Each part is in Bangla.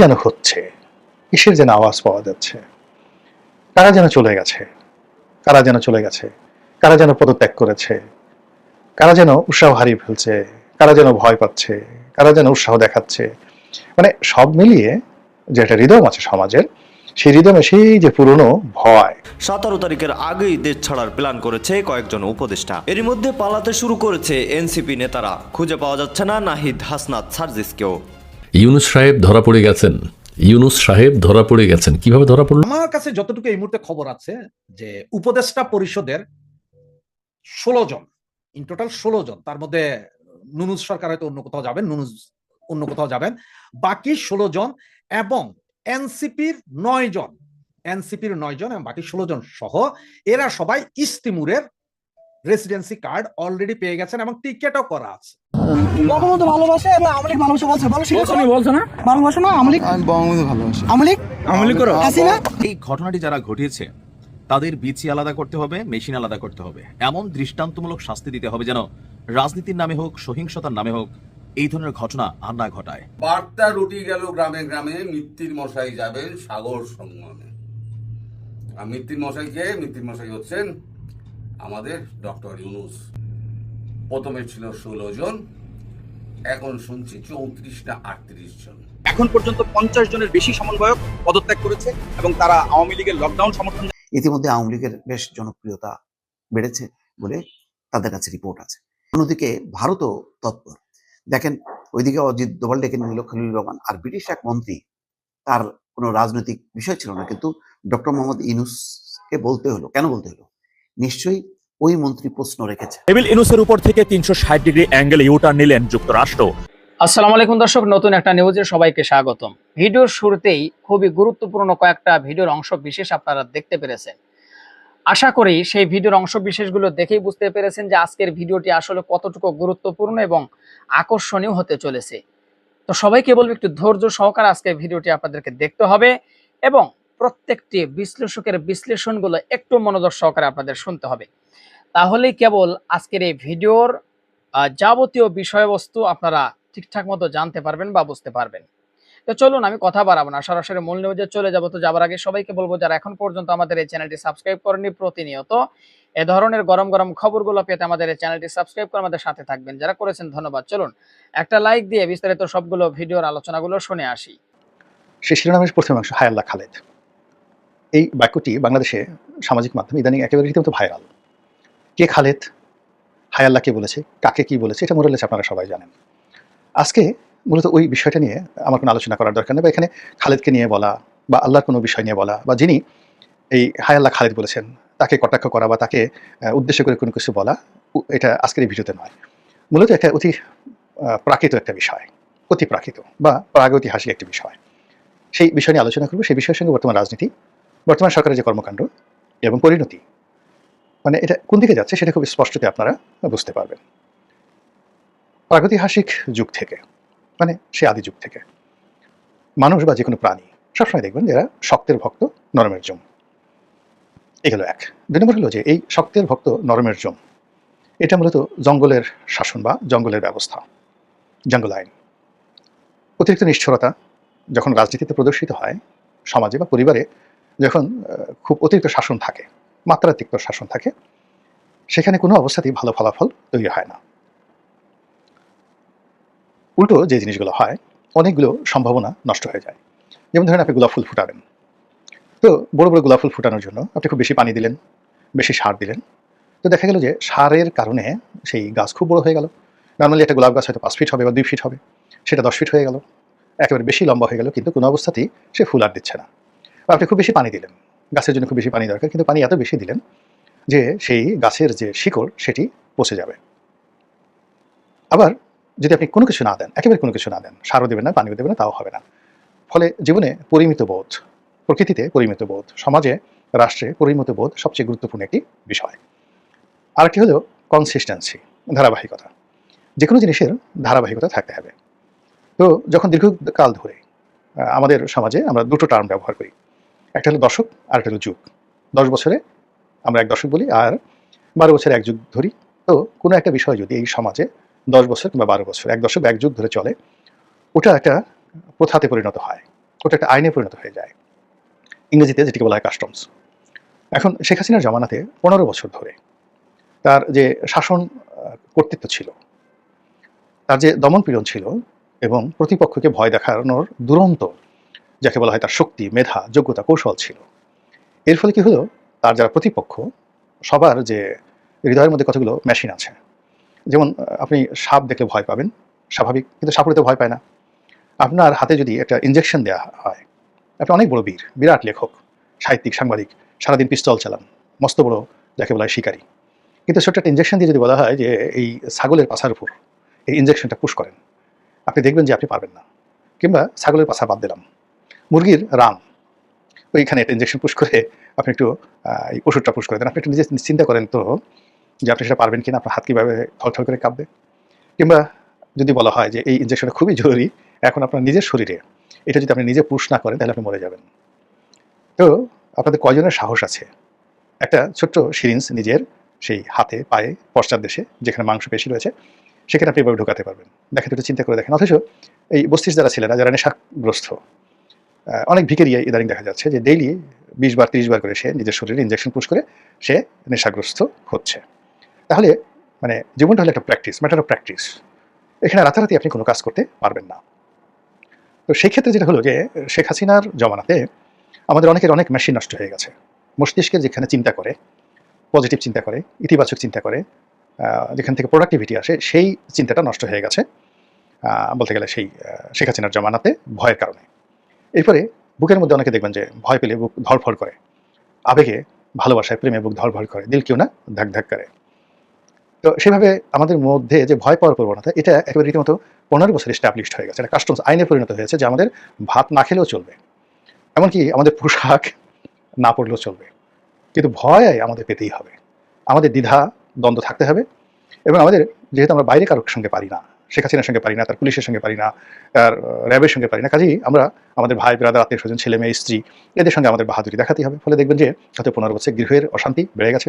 যেন হচ্ছে? কিসের যেন আওয়াজ পাওয়া যাচ্ছে? কারা যেন চলে গেছে? কারা যেন চলে গেছে? কারা যেন পদত্যাগ করেছে? কারা যেন উৎসাহ হারিয়ে ফেলছে? কারা যেন ভয় পাচ্ছে? কারা যেন উৎসাহ দেখাচ্ছে? মানে সব মিলিয়ে যে একটা হৃদয় আছে সমাজের, সেই হৃদয়ে সেই যে পুরনো ভয়। সতেরো তারিখের আগেই দেশ ছাড়ার প্ল্যান করেছে কয়েকজন উপদেষ্টা। এরই মধ্যে পালাতে শুরু করেছে এনসিপি নেতারা। খুঁজে পাওয়া যাচ্ছে না নাহিদ হাসনাত সার্জিসকেও। ইউনুস সাহেব ধরা পড়ে গেছেন। ইউনুস সাহেব ধরা পড়ে গেছেন। কীভাবে ধরা পড়ল? আমার কাছে যতটুকু এই মুহূর্তে খবর আছে যে উপদেষ্টা পরিষদের ষোলো জন ইন টোটাল ষোলো জন, তার মধ্যে নুনুজ সরকার হয়তো অন্য কোথাও যাবেন, নুনুজ অন্য কোথাও যাবেন, বাকি ষোলো জন এবং এনসিপির নয় জন, এনসিপির নয় জন এবং বাকি ষোলো জন সহ এরা সবাই ইস্তিমুরের রেসিডেন্সি কার্ড অলরেডি পেয়ে গেছেন এবং টিকেটও করা আছে। বঙ্গবন্ধু ভালোবাসে? এবং আমলিক ভালোবাসে বলছে বলো বলছো বলছো না? ভালোবাসো না আমলিক আমি বঙ্গবন্ধু ভালোবাসি। আমলিক আমলি করো। হাসিনা এই ঘটনাটি যারা ঘটিয়েছে তাদের বিচি আলাদা করতে হবে মেশিন আলাদা করতে হবে। এমন দৃষ্টান্তমূলক শাস্তি দিতে হবে যেন রাজনীতির নামে হোক সহিংসতার নামে হোক এই ধরনের ঘটনা আর না ঘটায়। বার্তা রুটি গেল গ্রামে গ্রামে মিত্তির মশাই যাবেন সাগর সঙ্গমে আর মিত্তির মশাই কে? মিত্তির মশাই হচ্ছেন আমাদের ডক্টর ইউনুস। প্রথমে ছিল ষোলো জন এখন শুনছি চৌত্রিশ না আটত্রিশ জন। এখন পর্যন্ত পঞ্চাশ জনের বেশি সমন্বয়ক পদত্যাগ করেছে এবং তারা আওয়ামী লীগের লকডাউন সমর্থন ইতিমধ্যে আওয়ামী লীগের বেশ জনপ্রিয়তা বেড়েছে বলে তাদের কাছে রিপোর্ট আছে। অন্যদিকে ভারতও তৎপর। দেখেন ওইদিকে অজিত দোভাল ডেকে নিল খলিলুর রহমান। আর ব্রিটিশ এক মন্ত্রী তার কোনো রাজনৈতিক বিষয় ছিল না কিন্তু ডক্টর মোহাম্মদ ইনুসকে বলতে হলো। কেন বলতে হলো? নিশ্চয়ই ওই মন্ত্রী প্রশ্ন রেখেছে। টেবিল ইনুসের উপর থেকে তিনশো ষাট ডিগ্রি অ্যাঙ্গেলে ইউটার নিলেন যুক্তরাষ্ট্র। আসসালামু আলাইকুম দর্শক নতুন একটা নিউজে সবাইকে স্বাগতম। ভিডিওর শুরুতেই খুবই গুরুত্বপূর্ণ কয়েকটা ভিডিওর অংশ বিশেষ আপনারা দেখতে পেরেছেন। আশা করি সেই ভিডিওর অংশ বিশেষগুলো দেখেই বুঝতে পেরেছেন যে আজকের ভিডিওটি আসলে কতটুকু গুরুত্বপূর্ণ এবং আকর্ষণীয় হতে চলেছে। তো সবাইকে বলব একটু ধৈর্য সহকারে আজকের ভিডিওটি আপনাদেরকে দেখতে হবে এবং প্রত্যেকটি বিশ্লেষকের বিশ্লেষণগুলো একটু মনোযোগ সহকারে আপনাদের শুনতে হবে। তাহলেই কেবল আজকের এই ভিডিওর যাবতীয় বিষয়বস্তু আপনারা ঠিকঠাক মতো জানতে পারবেন বা বুঝতে পারবেন। তো চলুন আমি কথা বাড়াবো না, সরাসরি মূল নিউজে চলে যাব। তো যাবার আগে সবাইকে বলব, যারা এখন পর্যন্ত আমাদের এই চ্যানেলটি সাবস্ক্রাইব করেনি প্রতিনিয়ত, এ ধরনের গরম গরম খবরগুলো পেতে আমাদের এই চ্যানেলটি সাবস্ক্রাইব করে আমাদের সাথে থাকবেন। যারা করেছেন, ধন্যবাদ। চলুন, একটা লাইক দিয়ে বিস্তারিত সবগুলো ভিডিওর আলোচনাগুলো শুনে আসি। সেই শিরোনামের প্রথম অংশ হায়াল্লা খালেদ। এই বাক্যটি বাংলাদেশে সামাজিক মাধ্যমে ইদানিং একেবারে রীতিমতো ভাইরাল। কে খালেদ? হায়াল্লা কে বলেছে? কাকে কি বলেছে? এটা মোরালেছে আপনারা সবাই জানেন। আজকে মূলত ওই বিষয়টা নিয়ে আমার কোনো আলোচনা করার দরকার নেই বা এখানে খালেদকে নিয়ে বলা বা আল্লাহর কোনো বিষয় নিয়ে বলা বা যিনি এই হায়াল্লা খালেদ বলেছেন, তাকে কটাক্ষ করা বা তাকে উদ্দেশ্য করে কোনো কিছু বলা এটা আজকের এই ভিডিওতে নয়। মূলত এটা অতি প্রাকৃত একটা বিষয়, অতি প্রাকৃত বা প্রাগৈতিহাসিক একটি বিষয়। সেই বিষয় নিয়ে আলোচনা করব। সেই বিষয়ের সঙ্গে বর্তমান রাজনীতি, বর্তমান সরকারের যে কর্মকাণ্ড এবং পরিণতি মানে এটা কোন দিকে যাচ্ছে সেটা খুব স্পষ্টতে আপনারা বুঝতে পারবেন। প্রাগৈতিহাসিক যুগ থেকে মানে সে আদি যুগ থেকে, মানুষ বা যে কোনো প্রাণী সবসময় দেখবেন যারা শক্তের ভক্ত নরমের জম। এগুলো এক। দুই নম্বর হলো যে এই শক্তের ভক্ত নরমের জম, এটা মূলত জঙ্গলের শাসন বা জঙ্গলের ব্যবস্থা, জঙ্গল আইন। অতিরিক্ত নিষ্ঠুরতা যখন রাজনীতিতে প্রদর্শিত হয়, সমাজে বা পরিবারে যখন খুব অতিরিক্ত শাসন থাকে মাত্রাতিরিক্ত শাসন থাকে, সেখানে কোনো অবস্থাতেই ভালো ফলাফল তৈরি হয় না। উল্টো যে জিনিসগুলো হয়, অনেকগুলো সম্ভাবনা নষ্ট হয়ে যায়। যেমন ধরেন আপনি গোলাপ ফুল ফুটাবেন। তো বড় বড় গোলাপ ফুল ফুটানোর জন্য আপনি খুব বেশি পানি দিলেন, বেশি সার দিলেন। তো দেখা গেল যে সারের কারণে সেই গাছ খুব বড় হয়ে গেল। নর্মালি একটা গোলাপ গাছ হয়তো পাঁচ ফিট হবে বা দুই ফিট হবে, সেটা দশ ফিট হয়ে গেল। একেবারে বেশি লম্বা হয়ে গেল, কিন্তু কোনো অবস্থাতেই সে ফুল আর দিচ্ছে না। আপনি খুব বেশি পানি দিলেন। গাছের জন্য খুব বেশি পানি দরকার, কিন্তু পানি এত বেশি দিলেন যে সেই গাছের যে শিকড়, সেটি পচে যাবে। আবার যদি আপনি কোনো কিছু না দেন, একেবারে কোনো কিছু না দেন, সারও দেবেন না, পানিও দেবেন না, তাও হবে না। ফলে জীবনে পরিমিত বোধ, প্রকৃতিতে পরিমিত বোধ, সমাজে, রাষ্ট্রে পরিমিত বোধ সবচেয়ে গুরুত্বপূর্ণ একটি বিষয়। আরেকটি হলো কনসিস্টেন্সি ধারাবাহিকতা। যে কোনো জিনিসের ধারাবাহিকতা থাকতে হবে। তো যখন দীর্ঘকাল ধরে আমাদের সমাজে আমরা দুটো টার্ম ব্যবহার করি। একটা হলো দশক, আর একটা হলো যুগ। দশ বছরে আমরা এক দশক বলি, আর বারো বছরে এক যুগ ধরি। তো কোনো একটা বিষয় যদি এই সমাজে দশ বছর কিংবা বারো বছর এক দশক এক যুগ ধরে চলে, ওটা একটা প্রথাতে পরিণত হয়, ওটা একটা আইনে পরিণত হয়ে যায়। ইংরেজিতে যেটিকে বলা হয় কাস্টমস এখন শেখ হাসিনার জমানাতে পনেরো বছর ধরে তার যে শাসন কর্তৃত্ব ছিল, তার যে দমন পীড়ন ছিল এবং প্রতিপক্ষকে ভয় দেখানোর দুরন্ত যাকে বলা হয় তার শক্তি, মেধা, যোগ্যতা, কৌশল ছিল। এর ফলে কি হলো? তার যারা প্রতিপক্ষ, সবার যে হৃদয়ের মধ্যে কতগুলো মেশিন আছে, যেমন আপনি সাপ দেখলে ভয় পাবেন, স্বাভাবিক, কিন্তু সাপ উড়তে ভয় পায় না। আপনার হাতে যদি একটা ইঞ্জেকশন দেওয়া হয়, আপনি অনেক বড় বীর, বিরাট লেখক, সাহিত্যিক, সাংবাদিক, সারাদিন পিস্তল চালান, মস্ত বড় যাকে বলা হয় শিকারী। কিন্তু ছোট্ট একটা ইঞ্জেকশন দিয়ে যদি বলা হয় যে, এই ছাগলের পাছার উপর, এই ইঞ্জেকশনটা পুশ করেন, আপনি দেখবেন যে আপনি পারবেন না, কিংবা ছাগলের পাছা বাদ দিলাম। মুরগির রাম। ওইখানে একটা ইঞ্জেকশন পুশ করে আপনি একটু এই ওষুধটা পুশ করে দেন। আপনি একটু নিজে চিন্তা করেন তো যে আপনি সেটা পারবেন কিনা, আপনার হাত কীভাবে থলথল করে কাঁপবে। কিংবা যদি বলা হয় যে এই ইঞ্জেকশনটা খুবই জরুরি, এখন আপনার নিজের শরীরে এটা যদি আপনি নিজে পুশ না করেন, তাহলে আপনি মরে যাবেন। তো আপনাদের কয়জনের সাহস আছে? একটা ছোট্ট সিরিঞ্জ নিজের, সেই হাতে, পায়ে, পশ্চাৎ দেশে, যেখানে মাংস পেশি রয়েছে, সেখানে আপনি এভাবে ঢোকাতে পারবেন। দেখেন, একটু চিন্তা করে দেখেন। অথচ এই বস্তিস যারা ছেলেরা যারা নেশাগ্রস্ত অনেক ভিকেরি ইদানিং দেখা যাচ্ছে যে ডেইলি বিশ বার, তিরিশ বার করে সে নিজের শরীরে ইঞ্জেকশন পুশ করে সে নেশাগ্রস্ত হচ্ছে। তাহলে মানে জীবনটা হলো একটা প্র্যাকটিস ম্যাটার অফ প্র্যাকটিস এখানে রাতারাতি আপনি কোনো কাজ করতে পারবেন না। তো সেই ক্ষেত্রে যেটা হলো যে শেখ হাসিনার জমানাতে আমাদের অনেকের অনেক মেশিন নষ্ট হয়ে গেছে। মস্তিষ্কের যেখানে চিন্তা করে পজিটিভ চিন্তা করে, ইতিবাচক চিন্তা করে যেখান থেকে প্রোডাক্টিভিটি আসে, সেই চিন্তাটা নষ্ট হয়ে গেছে বলতে গেলে সেই শেখ হাসিনার জমানাতে ভয়ের কারণে। এরপরে বুকের মধ্যে অনেকে দেখবেন যে ভয় পেলে বুক ধরফর করে। আবেগে ভালোবাসায় প্রেমে বুক ধরফর করে। দিল কেউ না? ধাক ধাক করে। তো সেভাবে আমাদের মধ্যে যে ভয় পাওয়ার প্রবণতা, এটা একেবারে রীতিমতো পনেরো বছর এস্টাবলিশড হয়ে গেছে। এটা কাস্টমস আইনে পরিণত হয়েছে যে আমাদের ভাত না খেলেও চলবে। এমনকি আমাদের পোশাক না পড়লেও চলবে। কিন্তু ভয় আমাদের পেতেই হবে। আমাদের দ্বিধা, দ্বন্দ্ব থাকতে হবে এবং আমাদের, যেহেতু আমরা বাইরে কারোর সঙ্গে পারি না শেখ হাসিনার সঙ্গে পারি না, তার পুলিশের সঙ্গে পারি না, তার র্যাবের সঙ্গে পারি না। কাজেই আমরা আমাদের ভাই ব্রাদার আত্মীয় স্বজন, ছেলে মেয়ে, স্ত্রী, এদের সঙ্গে আমাদের বাহাদুরি দেখাতেই হবে। ফলে দেখবেন যে হয়তো পনেরো বছর গৃহের অশান্তি বেড়ে গেছে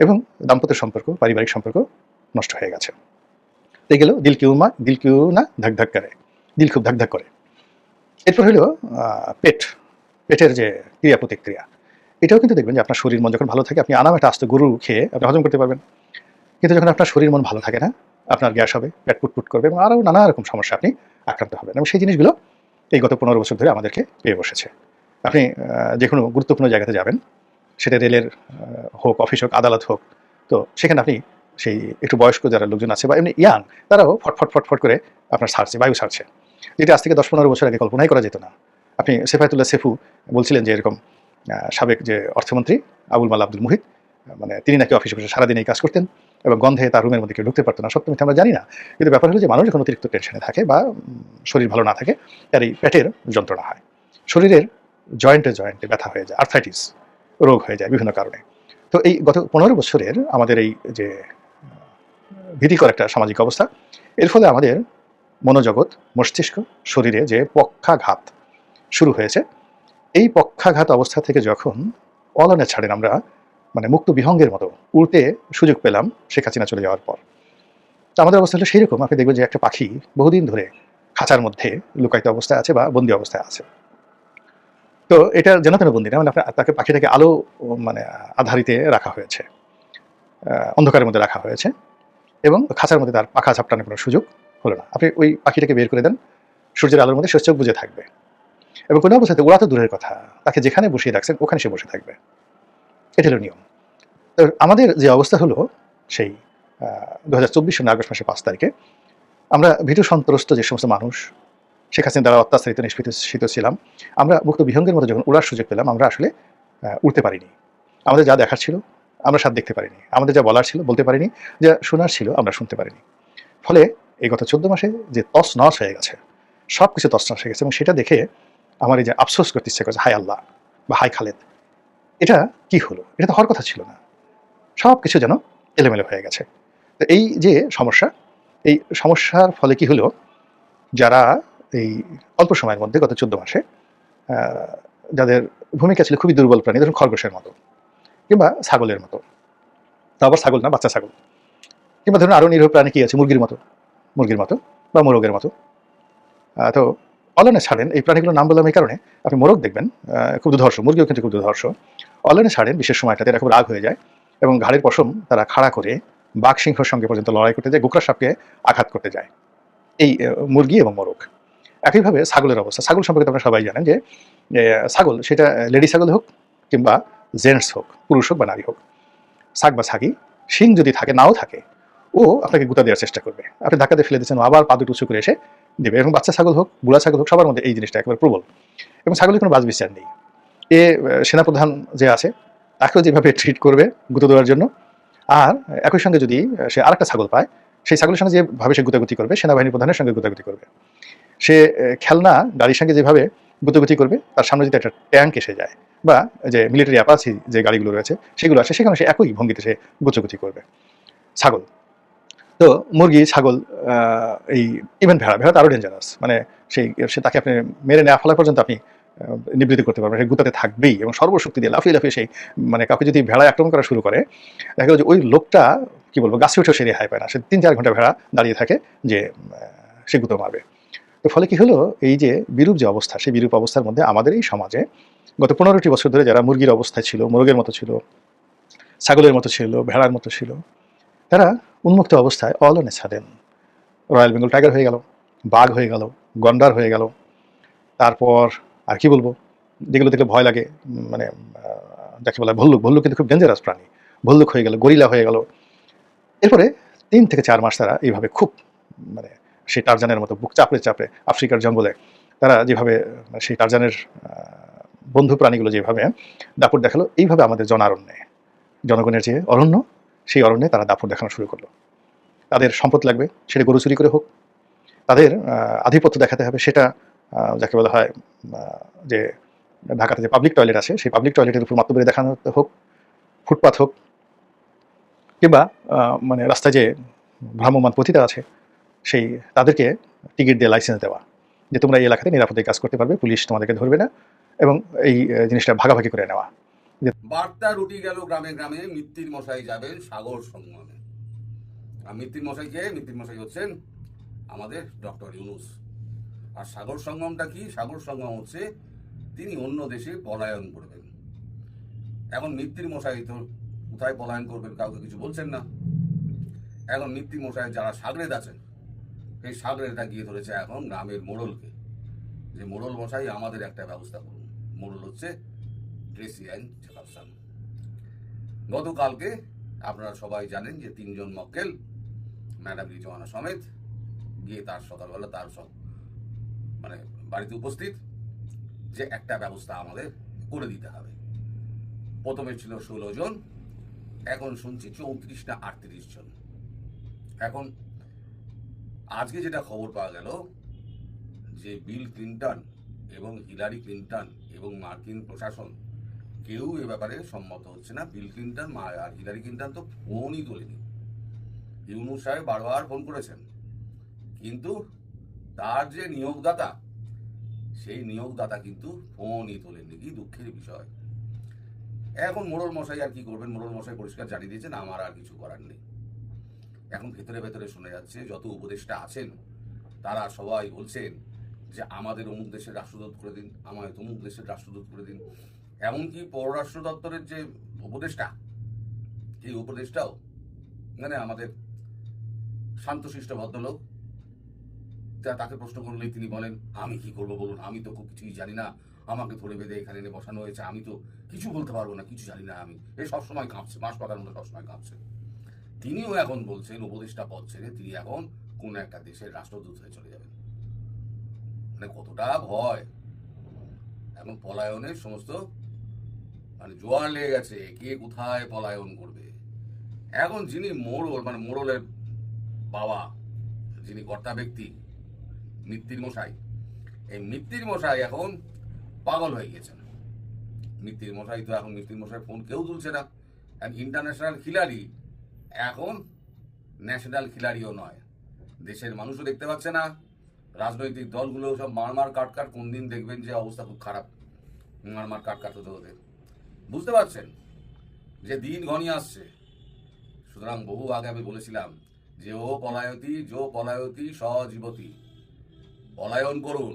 এবং দাম্পত্য সম্পর্ক, পারিবারিক সম্পর্ক নষ্ট হয়ে গেছে। তো গেল দিল কিউ মা, দিল কিউ না, ধাক ধাক করে। দিল খুব ধাক ধাক করে। এরপর হলো পেট, পেটের যে ক্রিয়া, প্রতিক্রিয়া। এটাও কিন্তু দেখবেন যে আপনার শরীর মন যখন ভালো থাকে, আপনি আনাম একটা আস্ত গরু খেয়ে আপনি হজম করতে পারবেন। কিন্তু যখন আপনার শরীর মন ভালো থাকে না আপনার গ্যাস হবে, পেট পুটপুট করবে এবং আরও নানা রকম সমস্যা আপনি আক্রান্ত হবেন এবং সেই জিনিসগুলো এই গত পনেরো বছর ধরে আমাদেরকে পেয়ে বসেছে। আপনি যে কোনো গুরুত্বপূর্ণ জায়গাতে যাবেন, সেটা রেলের হোক, অফিস হোক, আদালত হোক, তো সেখানে আপনি সেই একটু বয়স্ক যারা লোকজন আছে বা এমনি ইয়াং, তারাও ফটফট ফটফট করে আপনার সারছে, বায়ু সারছে। যেটা আজ থেকে দশ পনেরো বছর আগে কল্পনাই করা যেত না, আপনি সেফায়তুল্লাহ সেফু বলছিলেন যে এরকম সাবেক যে অর্থমন্ত্রী আবুল মাল আব্দুল মুহিত মানে তিনি নাকি অফিসে বসে সারাদিন এই কাজ করতেন এবং গন্ধে তার রুমের মধ্যে কেউ ঢুকতে পারতো না সত্য আমরা জানি না। কিন্তু ব্যাপার হলো যে মানুষ যখন অতিরিক্ত টেনশনে থাকে বা শরীর ভালো না থাকে তার এই পেটের যন্ত্রণা হয়। শরীরের জয়েন্টে জয়েন্টে ব্যথা হয়ে যায় আর্থাইটিস রোগ হয়ে যায় বিভিন্ন কারণে। তো এই গত পনেরো বছরের আমাদের এই যে ভীতিকর একটা সামাজিক অবস্থা, এর ফলে আমাদের মনোজগৎ, মস্তিষ্ক, শরীরে যে পক্ষাঘাত শুরু হয়েছে, এই পক্ষাঘাত অবস্থা থেকে যখন অলনে ছাড়েন আমরা মানে মুক্ত বিহঙ্গের মতো উল্টে সুযোগ পেলাম শেখ হাসিনা চলে যাওয়ার পর। তো আমাদের অবস্থা হলো সেইরকম। আপনি দেখবেন যে একটা পাখি বহুদিন ধরে খাঁচার মধ্যে লুকায়িত অবস্থায় আছে বা বন্দি অবস্থায় আছে। তো এটা যেন তেন বন্দি না মানে আপনার তাকে পাখিটাকে আলো মানে আধারিতে রাখা হয়েছে। অন্ধকারের মধ্যে রাখা হয়েছে এবং খাঁচার মধ্যে তার পাখা ঝাপটানোর কোনো সুযোগ হলো না। আপনি ওই পাখিটাকে বের করে দেন, সূর্যের আলোর মধ্যে সে চোখ বুঝে থাকবে। এবং কোনো অবস্থাতে ওরা তো দূরের কথা। তাকে যেখানে বসিয়ে রাখছেন, ওখানে সে বসে থাকবে। এটা হলো নিয়ম। আমাদের যে অবস্থা হলো সেই দু হাজার চব্বিশ সালের আগস্ট মাসের পাঁচ তারিখে আমরা ভীতু সন্ত্রস্ত যে সমস্ত মানুষ, শেখ হাসিনা দ্বারা অত্যাচারিত নিষ্পেষিত ছিলাম, আমরা মুক্ত বিহঙ্গের মতো যখন উড়ার সুযোগ পেলাম, আমরা আসলে উড়তে পারিনি। আমাদের যা দেখার ছিল, আমরা সাথ দেখতে পারিনি। আমাদের যা বলার ছিল, বলতে পারিনি, যা শোনার ছিল, আমরা শুনতে পারিনি। ফলে এই গত চোদ্দ মাসে যে তস নস হয়ে গেছে সব কিছু তস নস হয়ে গেছে এবং সেটা দেখে আমার এই যে আফসোস করতে ইচ্ছে করছে হাই আল্লাহ বা হাই খালেদ এটা কি হলো? এটা তো হওয়ার কথা ছিল না। সব কিছু যেন এলোমেলো হয়ে গেছে। তো এই যে সমস্যা, এই সমস্যার ফলে কি হলো? যারা এই অল্প সময়ের মধ্যে গত চোদ্দ মাসে যাদের ভূমিকা ছিল খুবই দুর্বল প্রাণী, ধরুন খরগোশের মতো কিংবা ছাগলের মতো। তা আবার ছাগল না, বাচ্চা ছাগল। কিংবা ধরুন আরও নিরীহ প্রাণী কী আছে? মুরগির মতো মুরগির মতো বা মোরগের মতো। তো অনলাইনে ছাড়েন, এই প্রাণীগুলোর নাম বললাম এই কারণে। আপনি মোরগ দেখবেন খুব দুধর্ষ মুরগিও কিন্তু খুব দুধর্ষ অনলাইনে ছাড়েন বিশেষ সময়টাতে এরা খুব রাগ হয়ে যায় এবং ঘাড়ের পশম তারা খাড়া করে বাঘ সিংহর সঙ্গে পর্যন্ত লড়াই করতে যায় গোকরা সাপকে আঘাত করতে যায়। এই মুরগি এবং মোরগ। একইভাবে ছাগলের অবস্থা। ছাগল সম্পর্কে আপনারা সবাই জানেন যে ছাগল সেটা লেডি ছাগল হোক কিংবা জেন্টস হোক, পুরুষ হোক বা নারী হোক ছাগ বা ছাগি, শিং যদি থাকে, নাও থাকে, ও আপনাকে গুতা দেওয়ার চেষ্টা করবে। আপনি ধাক্কা দিয়ে ফেলে দিচ্ছেন আবার পা দুটো উঁচু করে এসে দেবে। এবং বাচ্চা ছাগল হোক, বুড়া ছাগল হোক, সবার মধ্যে এই জিনিসটা একেবারে প্রবল। এবং ছাগলের কোনো বাজ বিচার নেই। এ সেনাপ্রধান যে আছে, তাকেও যেভাবে ট্রিট করবে গুঁতো দেওয়ার জন্য, আর একই সঙ্গে যদি সে আরেকটা ছাগল পায়, সেই ছাগলের সঙ্গে যেভাবে সে গুতাগুতি করবে সেনাবাহিনী প্রধানের সঙ্গে গুতাগুতি করবে। সে খেলনা, গাড়ির সঙ্গে যেভাবে গুতাগুতি করবে, তার সামনে যদি একটা ট্যাঙ্ক এসে যায়, বা যে মিলিটারি অ্যাপাসি যে গাড়িগুলো রয়েছে, সেগুলো আছে সেখানে সে একই ভঙ্গিতে সে গুচুগুচি করবে। ছাগল। তো মুরগি, ছাগল এই ইভেন ভেড়া ভেড়া তো আরও ডেঞ্জারাস মানে সেই, সে তাকে আপনি মেরে নেওয়া ফেলা পর্যন্ত আপনি নিবৃত্তি করতে পারবে, সে গুতাতে থাকবেই এবং সর্বশক্তি দিয়ে লাফিয়ে লাফিয়ে সেই মানে কাউকে যদি ভেড়া আক্রমণ করা শুরু করে, দেখা গেল যে ওই লোকটা, কি বলব গাছে উঠেও সে রেহাই পায় না। সে তিন চার ঘণ্টা ভেড়া দাঁড়িয়ে থাকে যে সে গুঁতো মারবে। তো ফলে কি হলো, এই যে বিরূপ যে অবস্থা, সেই বিরূপ অবস্থার মধ্যে আমাদের এই সমাজে গত পনেরোটি বছর ধরে যারা মুরগির অবস্থায় ছিল, মুরগের মতো ছিল, ছাগলের মতো ছিল, ভেড়ার মতো ছিল, তারা উন্মুক্ত অবস্থায় অলনে ছাড়েন রয়্যাল বেঙ্গল টাইগার হয়ে গেল, বাঘ হয়ে গেল, গন্ডার হয়ে গেল, তারপর আর কি বলব? যেগুলো দেখলে ভয় লাগে মানে যাকে বলা ভল্লুক। ভল্লুক কিন্তু খুব ডেঞ্জারাস প্রাণী। ভল্লুক হয়ে গেল, গরিলা হয়ে গেল। এরপরে তিন থেকে চার মাস তারা এইভাবে খুব মানে সেই টারজানের মতো বুক চাপড়ে চাপড়ে আফ্রিকার জঙ্গলে, তারা যেভাবে, সেই টারজানের বন্ধু প্রাণীগুলো যেভাবে দাপট দেখাল, এইভাবে আমাদের জনারণ্যে, জনগণের যে অরণ্য, সেই অরণ্যে তারা দাপট দেখানো শুরু করল। তাদের সম্পদ লাগবে, সেটা গরু চুরি করে হোক। তাদের আধিপত্য দেখাতে হবে, সেটা যাকে বলা হয় যে ঢাকাতে যে পাবলিক টয়লেট আছে, সেই পাবলিক টয়লেটের উপর মাত্র বেড়ে দেখানো হোক ফুটপাথ হোক, কিংবা মানে রাস্তায় যে ভ্রাম্যমান পথিতা আছে, সেই তাদেরকে টিকিট দিয়ে লাইসেন্স দেওয়া, যে তোমরা এই এলাকাতে নিরাপদে কাজ করতে পারবে, পুলিশ তোমাদেরকে ধরবে না, এবং এই জিনিসটা ভাগাভাগি করে নেওয়া। বার্তা রুটি গেল গ্রামে গ্রামে, মিত্তির মশাই যাবেন সাগর সঙ্গমে আর মিত্তির মশাই কে মিত্তির মশাই হচ্ছেন আমাদের ডক্টর ইউনুস। আর সাগর সঙ্গমটা কি? সাগর সঙ্গম হচ্ছে তিনি অন্য দেশে পলায়ন করবেন। এখন মিত্তির মশাই তো কোথায় পলায়ন করবেন কাউকে কিছু বলছেন না। এখন মিত্তির মশাই যারা সাগরেদ আছেন, সেই সাগরেদটা গিয়ে ধরেছে এখন গ্রামের মোড়লকে। যে মোড়ল মশাই, আমাদের একটা ব্যবস্থা করুন। মোড়ল হচ্ছে অ্যান্ড জেফারসন। গতকালকে আপনারা সবাই জানেন যে তিনজন মক্কেল, ম্যাডাম রিজওয়ানা সমেত, গিয়ে তার সকালবেলা তার সব মানে বাড়িতে উপস্থিত যে একটা ব্যবস্থা আমাদের করে দিতে হবে। প্রথমে ছিল ষোলো জন, এখন শুনছি চৌত্রিশ না আটত্রিশ জন। এখন আজকে যেটা খবর পাওয়া গেল যে বিল ক্লিন্টন এবং হিলারি ক্লিন্টন এবং মার্কিন প্রশাসন কেউ এ ব্যাপারে সম্মত হচ্ছে না। বিল ক্লিন্টন আর হিলারি ক্লিন্টন তো ফোনই তোলেনি। ইউনুস সাহেব বারবার ফোন করেছেন। কিন্তু তার যে নিয়োগদাতা, সেই নিয়োগদাতা কিন্তু ফোনই তোলেননি। কি দুঃখের বিষয়। এখন মোড়ল মশাই আর কি করবেন? মোড়ল মশাই পরিষ্কার জানিয়ে দিয়েছেন, আমার আর কিছু করার নেই। এখন ভেতরে ভেতরে শোনা যাচ্ছে, যত উপদেষ্টা আছেন, তারা সবাই বলছেন যে, আমাদের অমুক দেশের রাষ্ট্রদূত করে দিন, আমায় তমুক দেশের রাষ্ট্রদূত করে দিন। এমনকি পররাষ্ট্র দপ্তরের যে উপদেষ্টা সেই উপদেষ্টাও মানে আমাদের শান্তশিষ্ট ভদ্রলোক তাকে প্রশ্ন করলেই তিনি বলেন, আমি কি করব বলুন? আমি তো খুব কিছুই জানি না। আমাকে ধরে বেঁধে এখানে এনে বসানো হয়েছে। আমি তো কিছু বলতে পারব না, কিছু জানি না আমি। এ সবসময় কাঁপছে মাস পাতার মতো সবসময় কাঁপছে। তিনিও এখন বলছেন, উপদেষ্টা পদ ছেড়ে তিনি এখন কোন একটা দেশের রাষ্ট্রদূত হয়ে চলে যাবেন। মানে কতটা ভয়। এখন পলায়নের সমস্ত মানে জোয়ার লেগে গেছে, কে কোথায় পলায়ন করবে? এখন যিনি মোড়ল মানে মোড়লের বাবা, যিনি কর্তা ব্যক্তি মিত্তির মশাই। এই মিত্তির মশাই এখন পাগল হয়ে গেছেন। মিত্তির মশাই তো এখন মিত্তির মশাই ফোন কেউ তুলছে না। ইন্টারন্যাশনাল খিলাড়ি, এখন ন্যাশনাল খিলাড়িও নয়। দেশের মানুষও দেখতে পাচ্ছে না। রাজনৈতিক দলগুলো সব মারমার কাটকাট, কোন দিন দেখবেন যে অবস্থা খুব খারাপ। মারমার কাটকাট হতে হতে। বুঝতে পারছেন যে দিন ঘনিয়ে আসছে। সুতরাং বহু আগে আমি বলেছিলাম যে ও পলায়তী, যো পলায়তী, সজীবতী। পলায়ন করুন।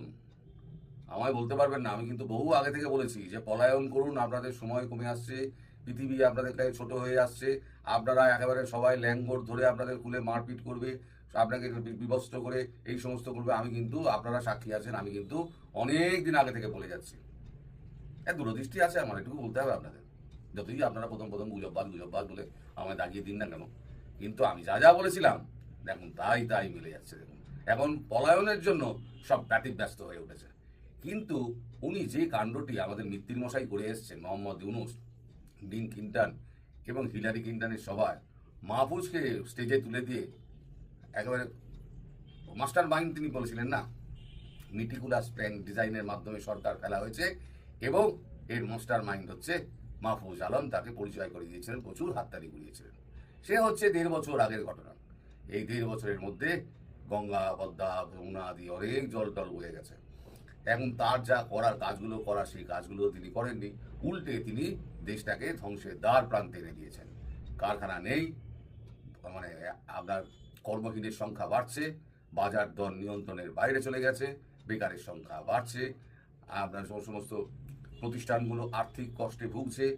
আমায় বলতে পারবেন না, আমি কিন্তু বহু আগে থেকে বলেছি যে পলায়ন করুন, আপনাদের সময় কমে আসছে, পৃথিবী আপনাদের কাছে ছোট হয়ে আসছে, আপনারা একেবারে সবাই ল্যাঙ্গর ধরে আপনাদের কুলে মারপিট করবে, আপনাকে বিভস্ত করে এই সমস্ত করবে, আমি কিন্তু, আপনারা সাক্ষী আছেন, আমি কিন্তু অনেক দিন আগে থেকে বলে যাচ্ছি। এক দূরদৃষ্টি আছে আমার, এটুকু বলতে হবে আপনাদের। যতই আপনারা প্রথম প্রথম গুজববাদ গুজববাদ বলে আমায় দাগিয়ে দিন না কেন, কিন্তু আমি যা যা বলেছিলাম, দেখুন, তাই তাই মিলে যাচ্ছে, দেখুন। এখন পলায়নের জন্য সব ব্যাটিক ব্যস্ত হয়ে উঠেছে। কিন্তু উনি যে কাণ্ডটি আমাদের মৃত্যুর মশাই করে এসেছেন, মোহাম্মদ ইউনুস, ডিন কিন্টান এবং হিলারি ক্লিন্টনের সভায়, মাহফুজকে স্টেজে তুলে দিয়ে একেবারে মাস্টার মাইন্ড তিনি বলেছিলেন, না মিটিকুলাস প্ল্যান ডিজাইনের মাধ্যমে সরকার ফেলা হয়েছে এবং এর মাস্টার মাইন্ড হচ্ছে মাহফুজ আলম, তাকে পরিচয় করে দিয়েছিলেন, প্রচুর হাততালি ঘুরিয়েছিলেন। সে হচ্ছে দেড় বছর আগের ঘটনা। এই দেড় বছরের মধ্যে গঙ্গা, পদ্মা, যমুনা আদি অনেক জল টল বয়ে গেছে। এখন তার যা করার কাজগুলো করা সেই কাজগুলো তিনি করেননি। উল্টে তিনি দেশটাকে ধ্বংসের দ্বার প্রান্তে এনে দিয়েছেন। কারখানা নেই মানে আপনার কর্মহীনের সংখ্যা বাড়ছে, বাজার দর নিয়ন্ত্রণের বাইরে চলে গেছে, বেকারের সংখ্যা বাড়ছে, আপনার সম- সমস্ত প্রতিষ্ঠানগুলো আর্থিক কষ্টে ভুগছে,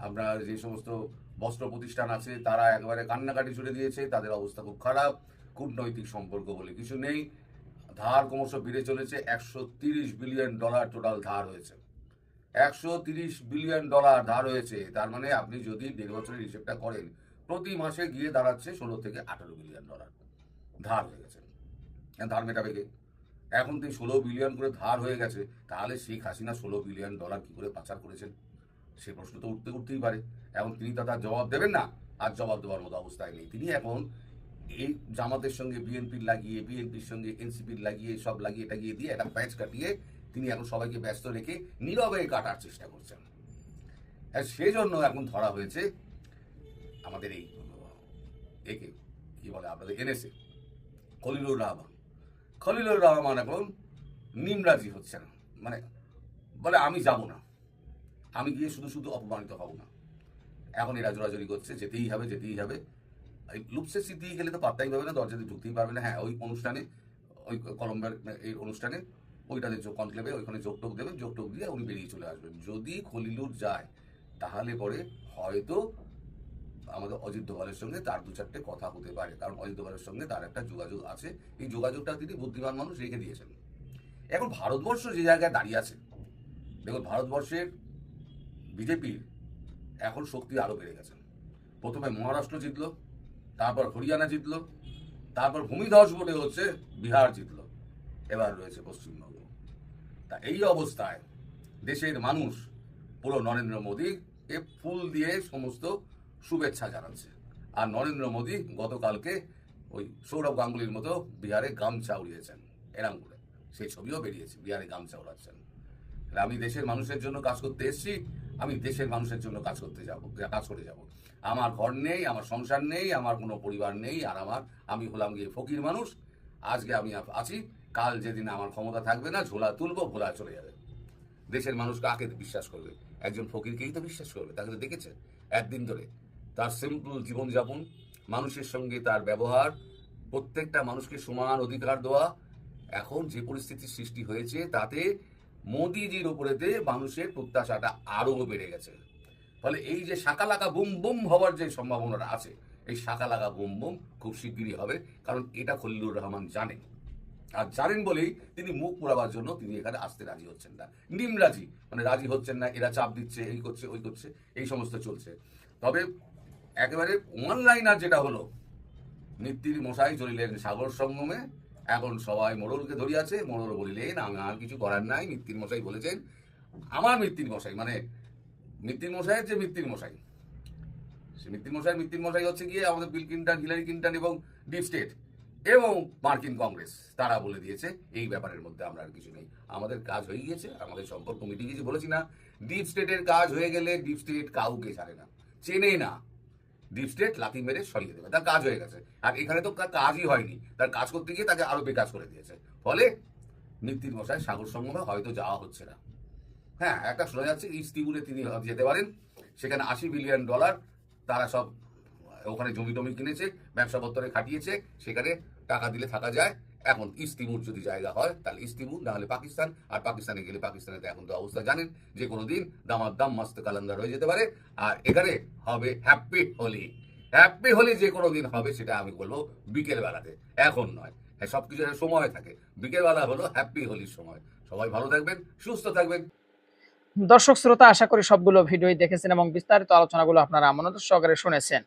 আপনার যে সমস্ত বস্ত্র প্রতিষ্ঠান আছে, তারা একেবারে কান্নাকাটি ছুড়ে দিয়েছে, তাদের অবস্থা খুব খারাপ। কূটনৈতিক সম্পর্ক বলে কিছু নেই। ধার ক্রমশ বেড়ে চলেছে, একশো তিরিশ বিলিয়ন ডলার টোটাল ধার হয়েছে। একশো তিরিশ বিলিয়ন ডলার ধার হয়েছে, তার মানে আপনি যদি দেড় বছরের হিসেবটা করেন, প্রতি মাসে গিয়ে দাঁড়াচ্ছে ষোলো থেকে আঠারো বিলিয়ন ডলার ধার হয়ে গেছে। ধার মেটাবে কে? এখন তিনি ষোলো বিলিয়ন করে ধার হয়ে গেছে, তাহলে শেখ হাসিনা ষোলো বিলিয়ন ডলার কি করে পাচার করেছেন? সে প্রশ্ন তো উঠতে উঠতেই পারে। এখন তিনি তো তার জবাব দেবেন না, আর জবাব দেওয়ার মতো অবস্থায় নেই। তিনি এখন এই জামাতের সঙ্গে বিএনপির লাগিয়ে বিএনপির সঙ্গে এনসিপির লাগিয়ে, সব লাগিয়ে টাগিয়ে দিয়ে একটা প্যাচ কাটিয়ে তিনি এখন সবাইকে ব্যস্ত রেখে নীরবে কাটার চেষ্টা করছেন। সেজন্য এখন ধরা হয়েছে আমাদের এই, একে, কি বলে আপনাদের এনেছে খলিলুর রহমান। খলিলুর রহমান এখন নিমরাজি হচ্ছে না মানে বলে আমি যাব না। আমি গিয়ে শুধু শুধু অপমানিত হব না। এখন এরা জোরাজোরি করছে, যেতেই হবে যেতেই হবে। লুপসে সিদ্ধি গেলে তো পাত্তাই পাবে না, দরজা দিয়ে ঢুকতেই পারবে না। হ্যাঁ ওই অনুষ্ঠানে, ওই কলম্বের, এই অনুষ্ঠানে ওইটাতে যোগ কনক্লেভে ওইখানে টোক দেবেন যোগ টোক দিয়ে উনি বেরিয়ে চলে আসবেন। যদি খলিলুর যায়, তাহলে পরে হয়তো আমাদের অজিত দোভালের সঙ্গে তার দু চারটে কথা হতে পারে। কারণ অজিত দোভালের সঙ্গে তার একটা যোগাযোগ আছে। এই যোগাযোগটা তিনি বুদ্ধিমান মানুষ রেখে দিয়েছেন। এখন ভারতবর্ষ যে জায়গায় দাঁড়িয়ে আছে, দেখুন, ভারতবর্ষের বিজেপির এখন শক্তি আরও বেড়ে গেছে। প্রথমে মহারাষ্ট্র জিতলো তারপর হরিয়ানা জিতলো, তারপর ভূমিধস বলে হচ্ছে বিহার জিতলো, এবার রয়েছে পশ্চিমবঙ্গ। তা এই অবস্থায় দেশের মানুষ, পুরো নরেন্দ্র মোদী এ ফুল দিয়ে সমস্ত শুভেচ্ছা জানাচ্ছে। আর নরেন্দ্র মোদী গতকালকে ওই সৌরভ গাঙ্গুলির মতো বিহারে গামছা উড়িয়েছেন এরাম করে সেই ছবিও বেরিয়েছে, বিহারে গামছা উড়াচ্ছেন। আমি দেশের মানুষের জন্য কাজ করতে এসেছি, আমি দেশের মানুষের জন্য কাজ করতে যাব, কাজ করে যাব। আমার ঘর নেই, আমার সংসার নেই, আমার কোনো পরিবার নেই, আর আমার, আমি হলাম গিয়ে ফকির মানুষ। আজকে আমি আছি, কাল যেদিন আমার ক্ষমতা থাকবে না, ঝোলা তুলবো ভোলা চলে যাবে। দেশের মানুষ কাকে বিশ্বাস করবে? একজন ফকিরকেই তো বিশ্বাস করবে, তাকে তো দেখেছে একদিন ধরে। তার সিম্পল জীবনযাপন, মানুষের সঙ্গে তার ব্যবহার, প্রত্যেকটা মানুষকে সমান অধিকার দেওয়া, এখন যে পরিস্থিতির সৃষ্টি হয়েছে, তাতে মোদিজির উপরেতে মানুষের প্রত্যাশাটা আরও বেড়ে গেছে। ফলে এই যে শাকালাকা বুম বুম হওয়ার যে সম্ভাবনাটা আছে, এই শাকালাকা বুম বুম খুব শিগগিরই হবে, কারণ এটা খলিলুর রহমান জানেন। আর জানেন বলেই তিনি মুখ পুরাবার জন্য তিনি এখানে আসতে রাজি হচ্ছেন না। নিম রাজি মানে রাজি হচ্ছেন না, এরা চাপ দিচ্ছে, এই করছে, ওই করছে, এই সমস্ত চলছে। তবে একেবারে ওয়ান লাইনার যেটা হলো, নিত্যির মশাই চলিলেন সাগর সঙ্গমে, এখন সবাই মোড়লকে ধরিয়াছে, মোড়ল বলিলেন আমার কিছু করার নাই মিত্তির মশাই বলেছেন, আমার মিত্তির মশাই মানে মিত্তির মশাইয়ের যে মিত্তির মশাই সে মিত্তির মশাই মিত্তির মশাই হচ্ছে গিয়ে আমাদের বিল ক্লিন্টন, হিলারি ক্লিন্টন এবং ডিপ স্টেট এবং মার্কিন কংগ্রেস। তারা বলে দিয়েছে, এই ব্যাপারের মধ্যে আমরা আর কিছু নেই। আমাদের কাজ হয়ে গিয়েছে, আমাদের সম্পর্ক মিটে গিয়েছে, বলেছি না, ডিপ স্টেটের কাজ হয়ে গেলে ডিপ স্টেট কাউকে ছাড়ে না, চেনে না। ডিপ স্টেট লাথি মেরে সরিয়ে দেবে, তার কাজ হয়ে গেছে। আর এখানে তো তার কাজই হয়নি, তার কাজ করতে গিয়ে তাকে আরও বেকাজ করে দিয়েছে। ফলে নিত্যির মশাই সাগর সঙ্গমে হয়তো যাওয়া হচ্ছে না। হ্যাঁ একটা শোনা যাচ্ছে ইস্তিবুলে তিনি যেতে পারেন। সেখানে আশি বিলিয়ন ডলার তারা সব, ওখানে জমি টমি কিনেছে ব্যবসাপত্রে খাটিয়েছে, সেখানে টাকা দিলে থাকা যায়। এখন ইস্তিমুর যদি জায়গা হয়, তাহলে ইস্তিমুর না হলে পাকিস্তান। আর পাকিস্তানে গেলে পাকিস্তানে এখন তো অবস্থা, জানেন, যে কোনো দিন দামার দাম মাস্ত কালান্দার হয়ে যেতে পারে। আর এখানে হবে হ্যাপি হোলি। হ্যাপি হোলি যে কোনো দিন হবে, সেটা আমি বলব বিকেল বেলাতে এখন নয়। হ্যাঁ সব কিছু সময় থাকে। বিকেলবেলা হলো হ্যাপি হোলির সময়। সবাই ভালো থাকবেন, সুস্থ থাকবেন। দর্শক শ্রোতা, আশা করি সবগুলো ভিডিওই দেখেছেন এবং বিস্তারিত আলোচনাগুলো আপনারা মনোযোগ সহকারে শুনেছেন।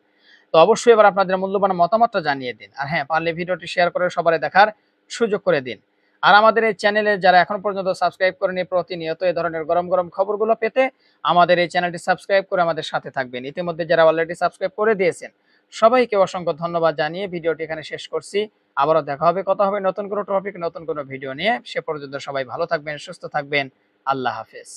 তো অবশ্যই এবার আপনাদের মূল্যবান মতামতটা জানিয়ে দিন। আর হ্যাঁ পারলে ভিডিওটি শেয়ার করে সবাই দেখার সুযোগ করে দিন। আর আমাদের এই চ্যানেলে যারা এখন পর্যন্ত সাবস্ক্রাইব করেনি প্রতিনিয়ত এই ধরনের গরম গরম খবরগুলো পেতে আমাদের এই চ্যানেলটি সাবস্ক্রাইব করে আমাদের সাথে থাকবেন। ইতিমধ্যে যারা অলরেডি সাবস্ক্রাইব করে দিয়েছেন, সবাইকে অসংখ্য ধন্যবাদ জানিয়ে ভিডিওটি এখানে শেষ করছি। আবারও দেখা হবে, কথা হবে নতুন কোনো টপিক নতুন কোনো ভিডিও নিয়ে। সে পর্যন্ত সবাই ভালো থাকবেন, সুস্থ থাকবেন। আল্লাহ হাফেজ।